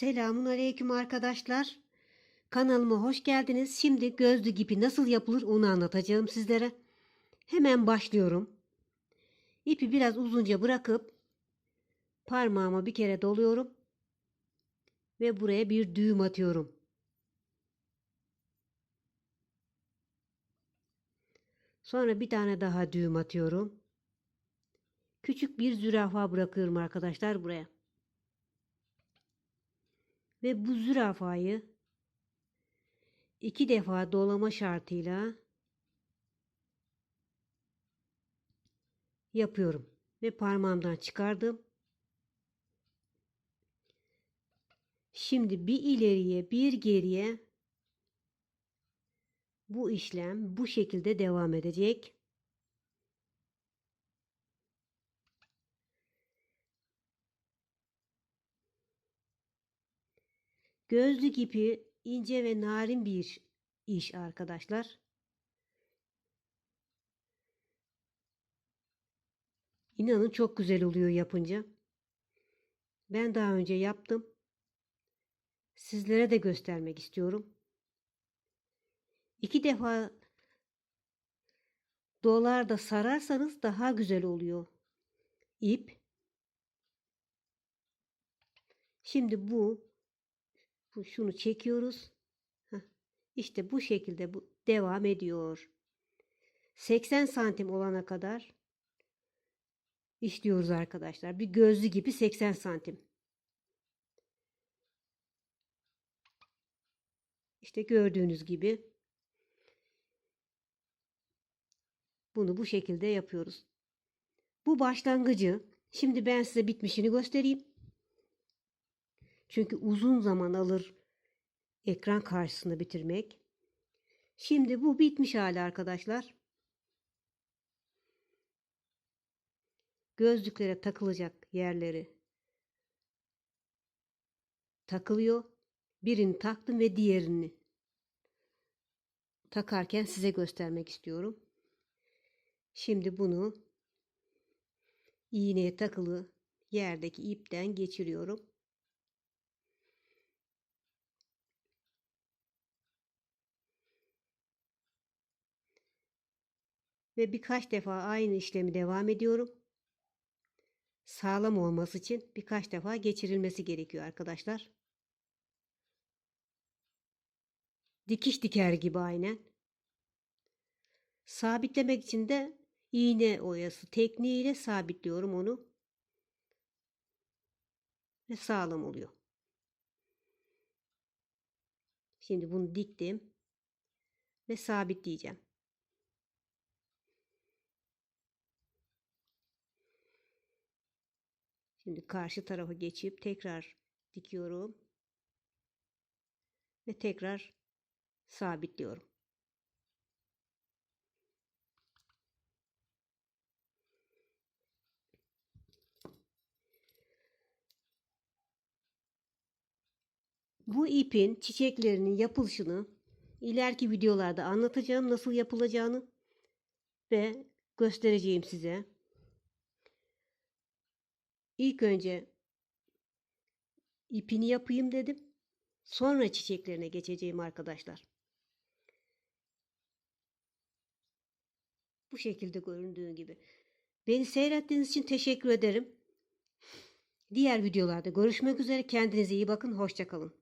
Selamun aleyküm arkadaşlar. Kanalıma hoş geldiniz. Şimdi gözlü gibi nasıl yapılır onu anlatacağım sizlere. Hemen başlıyorum. İpi biraz uzunca bırakıp parmağıma bir kere doluyorum ve buraya bir düğüm atıyorum. Sonra bir tane daha düğüm atıyorum. Küçük bir zürafa bırakıyorum arkadaşlar buraya. Ve bu zürafayı iki defa dolama şartıyla yapıyorum. Ve parmağımdan çıkardım. Şimdi bir ileriye bir geriye bu işlem bu şekilde devam edecek. Gözlük ipi ince ve narin bir iş arkadaşlar. İnanın çok güzel oluyor yapınca. Ben daha önce yaptım. Sizlere de göstermek istiyorum. İki defa dolarda sararsanız daha güzel oluyor ip. Şimdi bu bu şunu çekiyoruz. İşte bu şekilde bu devam ediyor. 80 santim olana kadar işliyoruz arkadaşlar. Bir gözlü gibi 80 santim. İşte gördüğünüz gibi bunu bu şekilde yapıyoruz. Bu başlangıcı şimdi ben size bitmişini göstereyim. Çünkü uzun zaman alır ekran karşısında bitirmek. Şimdi bu bitmiş hali arkadaşlar. Gözlüklere takılacak yerleri takılıyor. Birini taktım ve diğerini takarken size göstermek istiyorum. Şimdi bunu iğneye takılı yerdeki ipten geçiriyorum. Ve birkaç defa aynı işlemi devam ediyorum. Sağlam olması için birkaç defa geçirilmesi gerekiyor arkadaşlar. Dikiş diker gibi aynen. Sabitlemek için de iğne oyası tekniğiyle sabitliyorum onu. Ve sağlam oluyor. Şimdi bunu diktim ve sabitleyeceğim. Şimdi karşı tarafa geçip tekrar dikiyorum. Ve tekrar sabitliyorum. Bu ipin çiçeklerinin yapılışını ileriki videolarda anlatacağım nasıl yapılacağını ve göstereceğim size. İlk önce ipini yapayım dedim. Sonra çiçeklerine geçeceğim arkadaşlar. Bu şekilde göründüğü gibi. Beni seyrettiğiniz için teşekkür ederim. Diğer videolarda görüşmek üzere. Kendinize iyi bakın. Hoşçakalın.